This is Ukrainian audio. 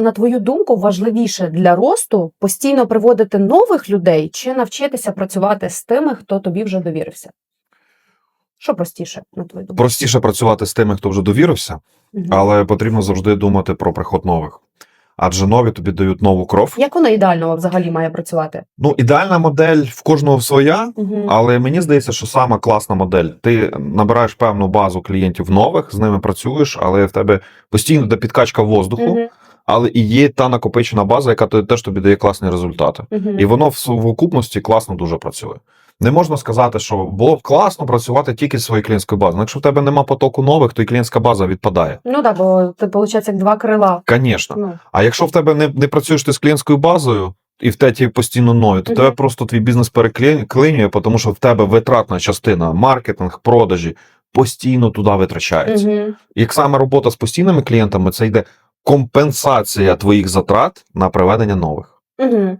на твою думку, важливіше для росту постійно приводити нових людей чи навчитися працювати з тими, хто тобі вже довірився? Що простіше, на твою думку? Простіше працювати з тими, хто вже довірився, але потрібно завжди думати про приход нових. Адже нові тобі дають нову кров. Як воно ідеально взагалі має працювати? Ну, ідеальна модель в кожного своя, Мгм. але мені здається, що сама класна модель. Ти набираєш певну базу клієнтів нових, з ними працюєш, але в тебе постійно підкачка воздуху, Мгм. Але і є та накопичена база, яка то- теж тобі дає класні результати. Мгм. І воно в сукупності класно дуже працює. Не можна сказати, що було б класно працювати тільки з своєю клієнтською базою. Ну, Якщо в тебе нема потоку нових, то і клієнтська база відпадає. Ну так, бо ти виходить як два крила. Звісно. Ну, А якщо в тебе не, не працюєш ти з клієнтською базою, і в тебе постійно нові, то тебе просто твій бізнес переклинює, тому що в тебе витратна частина, маркетинг, продажі постійно туди витрачається. Як саме робота з постійними клієнтами, це йде компенсація твоїх затрат на приведення нових. Мгм.